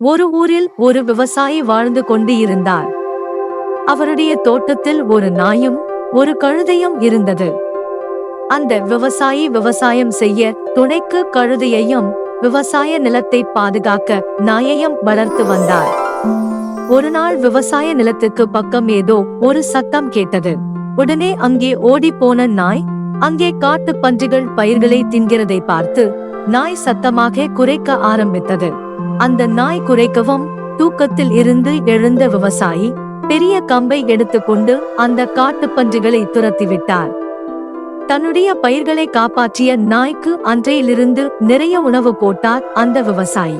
ஒரு ஊரில் ஒரு விவசாயி வாழ்ந்து கொண்டு இருந்தார் அவருடைய தோட்டத்தில் ஒரு நாயும் ஒரு கழுதையும் இருந்தது. அந்த விவசாயி விவசாயம் செய்ய துணைக்கு கழுதையையும் விவசாய நிலத்தை பாதுகாக்க நாயையும் வளர்த்து வந்தார். ஒரு நாள் விவசாய நிலத்துக்கு பக்கம் ஏதோ ஒரு சத்தம் கேட்டது. உடனே அங்கே ஓடிப்போன நாய் அங்கே காட்டு பன்றிகள் பயிர்களை தின்கிறதை பார்த்து நாய் சத்தமாக குறைக்க ஆரம்பித்தது. அந்த நாய் குறைக்கவும் தூக்கத்தில் இருந்து எழுந்த விவசாயி பெரிய கம்பை எடுத்துக்கொண்டு அந்த காட்டு பன்றிகளை துரத்திவிட்டார். தன்னுடைய பயிர்களை காப்பாற்றிய நாய்க்கு அன்றையிலிருந்து நிறைய உணவு போட்டார் அந்த விவசாயி.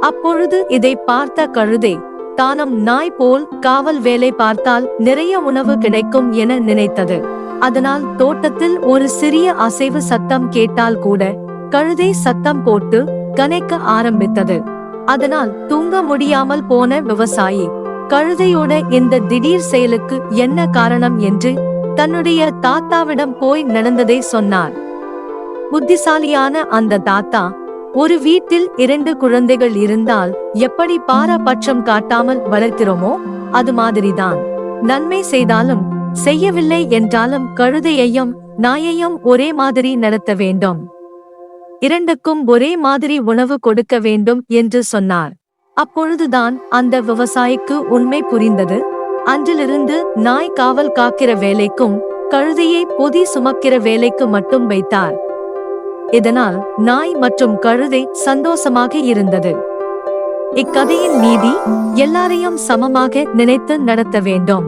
அப்பொழுது இதை பார்த்த கழுதை தானும் நாய் போல் காவல் வேலை பார்த்தால் நிறைய உணவு கிடைக்கும் என நினைத்தது. அதனால் தோட்டத்தில் ஒரு சிறிய அசைவு சத்தம் கேட்டால் கூட கழுதை சத்தம் போட்டு கனைக்க ஆரம்பித்தது. அதனால் தூங்க முடியாமல் போன விவசாயி கழுதையோட இந்த திடீர் செயலுக்கு என்ன காரணம் என்று தன்னுடைய தாத்தாவிடம் போய் நடந்ததை சொன்னார். புத்திசாலியான அந்த தாத்தா ஒரு வீட்டில் இரண்டு குழந்தைகள் இருந்தால் எப்படி பாரபட்சம் காட்டாமல் வளர்க்கிறோமோ அது மாதிரிதான். நன்மை செய்தாலும் செய்யவில்லை என்றாலும் கழுதையையும் நாயையும் ஒரே மாதிரி நடத்த வேண்டும். இரண்டுக்கும் ஒரே மாதிரி உணவு கொடுக்க வேண்டும் என்று சொன்னார். அப்பொழுதுதான் அந்த விவசாயிக்கு உண்மை புரிந்தது. அன்றிலிருந்து நாய் காவல் காக்கிற வேலைக்கும் கழுதையை பொதி சுமக்கிற வேலைக்கு மட்டும் வைத்தார். இதனால் நாய் மற்றும் கழுதை சந்தோஷமாக இருந்தது. இக்கதையின் நீதி எல்லாரையும் சமமாக நினைத்து நடத்த வேண்டும்.